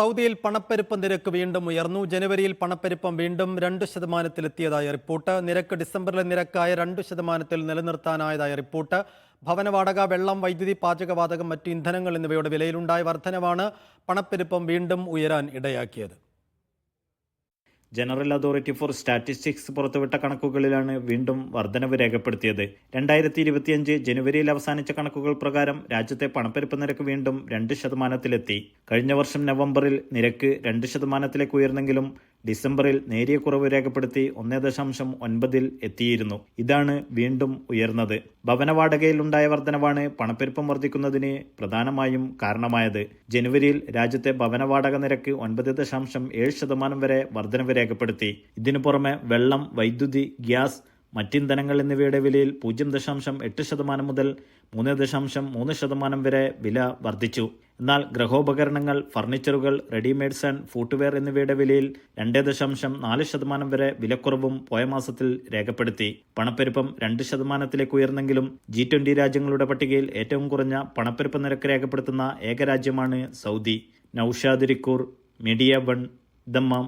സൗദിയിൽ പണപ്പെരുപ്പ നിരക്ക് വീണ്ടും ഉയർന്നു. ജനുവരിയിൽ പണപ്പെരുപ്പം വീണ്ടും രണ്ട് ശതമാനത്തിലെത്തിയതായ റിപ്പോർട്ട്. നിരക്ക് ഡിസംബറിലെ നിരക്കായ രണ്ട് ശതമാനത്തിൽ നിലനിർത്താനായതായ റിപ്പോർട്ട്. ഭവനവാടക വെള്ളം വൈദ്യുതി പാചകവാതകം മറ്റ് ഇന്ധനങ്ങൾ എന്നിവയുടെ വിലയിലുണ്ടായ വർധനവാണ് പണപ്പെരുപ്പം വീണ്ടും ഉയരാൻ ഇടയാക്കിയത്. ജനറൽ അതോറിറ്റി ഫോർ സ്റ്റാറ്റിസ്റ്റിക്സ് പുറത്തുവിട്ട കണക്കുകളിലാണ് വീണ്ടും വർധനവ് രേഖപ്പെടുത്തിയത്. രണ്ടായിരത്തി ഇരുപത്തിയഞ്ച് ജനുവരിയിൽ അവസാനിച്ച കണക്കുകൾ പ്രകാരം രാജ്യത്തെ പണപ്പെരുപ്പ് നിരക്ക് വീണ്ടും രണ്ട് ശതമാനത്തിലെത്തി. കഴിഞ്ഞ വർഷം നവംബറിൽ നിരക്ക് രണ്ട് ശതമാനത്തിലേക്ക് ഉയർന്നെങ്കിലും ഡിസംബറിൽ നേരിയ കുറവ് രേഖപ്പെടുത്തി ഒന്നേ ദശാംശം ഒൻപതിൽ എത്തിയിരുന്നു. ഇതാണ് വീണ്ടും ഉയർന്നത്. ഭവന വാടകയിലുണ്ടായ വർധനവാണ് പണപ്പെരുപ്പം വർദ്ധിക്കുന്നതിന് പ്രധാനമായും കാരണമായത്. ജനുവരിയിൽ രാജ്യത്തെ ഭവന വാടക നിരക്ക് ഒൻപത് ദശാംശം ഏഴ് ശതമാനം വരെ വർധനവ് രേഖപ്പെടുത്തി. ഇതിനു പുറമെ വെള്ളം വൈദ്യുതി ഗ്യാസ് മറ്റിന്ധനങ്ങൾ എന്നിവയുടെ വിലയിൽ പൂജ്യം ദശാംശം എട്ട് ശതമാനം മുതൽ മൂന്ന് ദശാംശം മൂന്ന് ശതമാനം വരെ വില വർദ്ധിച്ചു എന്നാൽ ഗ്രഹോപകരണങ്ങൾ ഫർണിച്ചറുകൾ റെഡിമെയ്ഡ്സ് ആൻഡ് ഫുട്വെയർ എന്നിവയുടെ വിലയിൽ രണ്ട് ദശാംശം നാല് ശതമാനം വരെ വിലക്കുറവും പോയ മാസത്തിൽ രേഖപ്പെടുത്തി. പണപ്പെരുപ്പം രണ്ട് ശതമാനത്തിലേക്ക് ഉയർന്നെങ്കിലും ജി ട്വന്റി രാജ്യങ്ങളുടെ പട്ടികയിൽ ഏറ്റവും കുറഞ്ഞ പണപ്പെരുപ്പ നിരക്ക് രേഖപ്പെടുത്തുന്ന ഏക രാജ്യമാണ് Saudi. Noushad Rikkur media one Dammam.